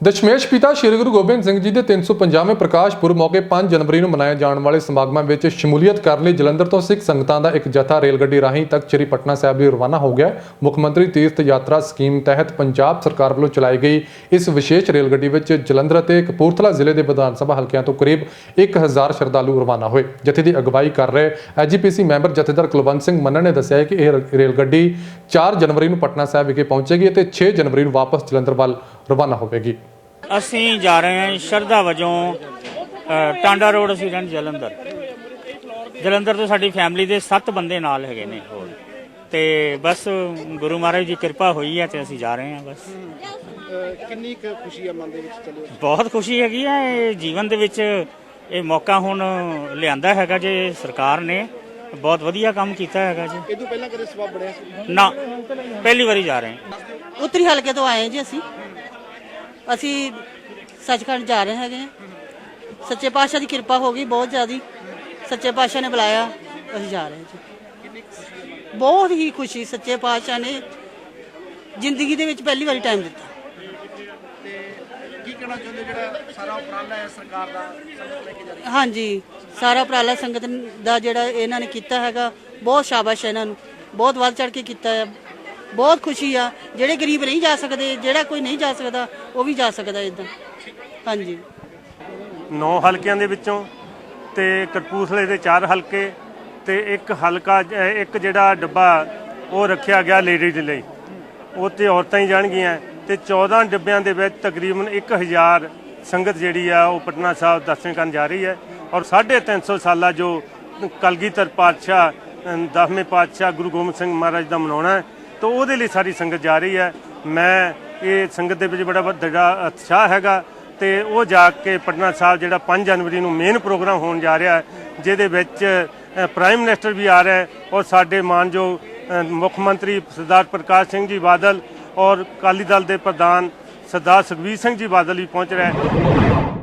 ਦਸ਼ਮੇਸ਼ ਪਿਤਾ ਸ੍ਰੀ ਗੁਰੂ ਗੋਬਿੰਦ ਸਿੰਘ ਜੀ ਦੇ 350ਵੇਂ ਪ੍ਰਕਾਸ਼ ਪੁਰਬ ਮੌਕੇ 5 ਜਨਵਰੀ ਨੂੰ ਮਨਾਏ ਜਾਣ ਵਾਲੇ ਸਮਾਗਮਾਂ ਵਿੱਚ ਸ਼ਮੂਲੀਅਤ ਕਰਨ ਲਈ ਜਲੰਧਰ ਤੋਂ ਸਿੱਖ ਸੰਗਤਾਂ ਦਾ ਇੱਕ ਜਥਾ ਰੇਲ ਗੱਡੀ ਰਾਹੀਂ ਤੱਕ ਸ੍ਰੀ ਪਟਨਾ ਸਾਹਿਬ ਲਈ ਰਵਾਨਾ ਹੋ ਗਿਆ। ਮੁੱਖ ਮੰਤਰੀ ਤੀਰਥ ਯਾਤਰਾ ਸਕੀਮ ਤਹਿਤ ਪੰਜਾਬ ਸਰਕਾਰ ਵੱਲੋਂ ਚਲਾਈ ਗਈ ਇਸ ਵਿਸ਼ੇਸ਼ ਰੇਲ ਗੱਡੀ ਵਿੱਚ ਜਲੰਧਰ ਅਤੇ ਕਪੂਰਥਲਾ ਜ਼ਿਲ੍ਹੇ ਦੇ ਵਿਧਾਨ ਸਭਾ ਹਲਕਿਆਂ ਤੋਂ ਕਰੀਬ 1000 ਸ਼ਰਧਾਲੂ ਰਵਾਨਾ ਹੋਏ। ਜਥੇ ਦੀ ਅਗਵਾਈ ਕਰ ਰਹੇ ਐਜੀਪੀਸੀ ਮੈਂਬਰ ਜਥੇਦਾਰ ਕੁਲਵੰਤ ਸਿੰਘ ਮੰਨਣ ਨੇ ਦੱਸਿਆ ਕਿ ਇਹ ਰੇਲ ਗੱਡੀ 4 ਜਨਵਰੀ ਨੂੰ ਪਟਨਾ ਸਾਹਿਬ ਵਿਖੇ ਪਹੁੰਚੇਗੀ ਅਤੇ 6 ਜਨਵਰੀ ਨੂੰ ਵਾਪਸ ਜਲੰਧਰ ਵੱਲ ਰਵਾਨਾ ਹੋਵੇਗੀ। ਅਸੀਂ ਜਾ ਰਹੇ ਹਾਂ ਸ਼ਰਧਾ ਵਜੋਂ ਟਾਂਡਾ ਰੋਡ ਅਸੀਂ ਰਹਿੰਦੇ ਜਲੰਧਰ। ਜਲੰਧਰ ਤੋਂ ਸਾਡੀ ਫੈਮਿਲੀ ਦੇ 7 ਬੰਦੇ ਨਾਲ ਹੈਗੇ ਨੇ ਹੋਰ। ਤੇ ਬਸ ਗੁਰੂ ਮਹਾਰਾਜ ਦੀ ਕਿਰਪਾ ਹੋਈ ਹੈ ਤੇ ਅਸੀਂ ਜਾ ਰਹੇ ਹਾਂ ਬਸ। ਕਿੰਨੀ ਕੁ ਖੁਸ਼ੀ ਆ ਮਨ ਦੇ ਵਿੱਚ ਚੱਲੇ। ਬਹੁਤ ਖੁਸ਼ੀ ਹੈਗੀ ਹੈ ਇਹ ਜੀਵਨ ਦੇ ਵਿੱਚ ਇਹ ਮੌਕਾ ਹੁਣ ਲਿਆਂਦਾ ਹੈਗਾ ਜੇ ਸਰਕਾਰ ਨੇ। ਬਹੁਤ ਵਧੀਆ ਕੰਮ ਕੀਤਾ ਹੈਗਾ ਜੀ। ਇਹ ਤੋਂ ਪਹਿਲਾਂ ਕਦੇ ਸਬਬ ਬਣਿਆ ਸੀ? ਨਾ ਪਹਿਲੀ ਵਾਰੀ ਜਾ ਰਹੇ ਹਾਂ। ਉੱਤਰੀ ਹਲਕੇ ਤੋਂ ਆਏ ਜੀ ਅਸੀਂ। ਅਸੀਂ ਸੱਚਖੰਡ ਜਾ ਰਹੇ ਹੈਗੇ ਹਾਂ। ਸੱਚੇ ਪਾਤਸ਼ਾਹ ਦੀ ਕਿਰਪਾ ਹੋ ਗਈ ਬਹੁਤ ਜ਼ਿਆਦੀ। ਸੱਚੇ ਪਾਤਸ਼ਾਹ ਨੇ ਬੁਲਾਇਆ ਅਸੀਂ ਜਾ ਰਹੇ ਹਾਂ ਜੀ। ਬਹੁਤ ਹੀ ਖੁਸ਼ੀ ਸੱਚੇ ਪਾਤਸ਼ਾਹ ਨੇ ਜ਼ਿੰਦਗੀ ਦੇ ਵਿੱਚ ਪਹਿਲੀ ਵਾਰੀ ਟਾਈਮ ਦਿੱਤਾ। ਕੀ ਕਹਿਣਾ ਚਾਹੁੰਦੇ ਜਿਹੜਾ ਸਾਰਾ ਉਪਰਾਲਾ ਹੈ ਸਰਕਾਰ ਦਾ ਸੰਗਤ ਲੈ ਕੇ ਜਾ ਰਹੀ ਹਾਂਜੀ ਸਾਰਾ ਉਪਰਾਲਾ ਸੰਗਤ ਦਾ ਜਿਹੜਾ ਇਹਨਾਂ ਨੇ ਕੀਤਾ ਹੈਗਾ ਬਹੁਤ ਸ਼ਾਬਾਸ਼ ਹੈ ਇਹਨਾਂ ਨੂੰ। ਬਹੁਤ ਵੱਧ ਚੜ ਕੇ ਕੀਤਾ ਹੈ। ਬਹੁਤ ਖੁਸ਼ੀ ਆ। ਜਿਹੜੇ ਗਰੀਬ ਨਹੀਂ ਜਾ ਸਕਦੇ, ਜਿਹੜਾ ਕੋਈ ਨਹੀਂ ਜਾ ਸਕਦਾ, ਉਹ ਵੀ ਜਾ ਸਕਦਾ ਇਦਾਂ। ਹਾਂਜੀ। ਨੌ ਹਲਕਿਆਂ ਦੇ ਵਿੱਚੋਂ ਤੇ ਕਪੂਰਥਲੇ ਦੇ ਚਾਰ ਹਲਕੇ ਤੇ ਇੱਕ ਹਲਕਾ, ਇੱਕ ਜਿਹੜਾ ਡੱਬਾ ਉਹ ਰੱਖਿਆ ਗਿਆ ਲੇਡੀਜ਼ ਲਈ। ਉਹ ਤੇ ਔਰਤਾਂ ਹੀ ਜਾਣਗੀਆਂ ਤੇ 14 ਡੱਬਿਆਂ ਦੇ ਵਿੱਚ ਤਕਰੀਬਨ 1000 ਸੰਗਤ ਜਿਹੜੀ ਆ ਉਹ ਪਟਨਾ ਸਾਹਿਬ ਦਰਸ਼ਨ ਕਰਨ ਜਾ ਰਹੀ ਹੈ ਔਰ 350 ਸਾਲਾ ਜੋ ਕਲਗੀਧਰ ਪਾਤਸ਼ਾਹ ਦਸਵੇਂ ਪਾਤਸ਼ਾਹ ਗੁਰੂ ਗੋਬਿੰਦ ਸਿੰਘ ਮਹਾਰਾਜ ਦਾ ਮਨਾਉਣਾ ਹੈ ਤਾਂ ਉਹਦੇ ਲਈ ਸਾਰੀ ਸੰਗਤ ਜਾ ਰਹੀ ਹੈ। ਮੈਂ ਇਹ ਸੰਗਤ ਦੇ ਵਿੱਚ ਬੜਾ ਵੱਡਾ ਉਤਸ਼ਾਹ ਹੈਗਾ ਤੇ ਉਹ ਜਾ ਕੇ ਪਟਨਾ ਸਾਹਿਬ ਜਿਹੜਾ 5 ਜਨਵਰੀ ਨੂੰ ਮੇਨ ਪ੍ਰੋਗਰਾਮ ਹੋਣ ਜਾ ਰਿਹਾ ਹੈ, ਜਿਹਦੇ ਵਿੱਚ ਪ੍ਰਾਈਮ ਮਿਨਿਸਟਰ ਵੀ ਆ ਰਿਹਾ ਔਰ ਸਾਡੇ ਮਾਨਯੋਗ ਮੁੱਖ ਮੰਤਰੀ ਸਰਦਾਰ ਪ੍ਰਕਾਸ਼ ਸਿੰਘ ਜੀ ਬਾਦਲ ਔਰ ਅਕਾਲੀ ਦਲ ਦੇ ਪ੍ਰਧਾਨ ਸਰਦਾਰ ਸੁਖਬੀਰ ਸਿੰਘ ਜੀ ਬਾਦਲ ਵੀ ਪਹੁੰਚ ਰਹੇ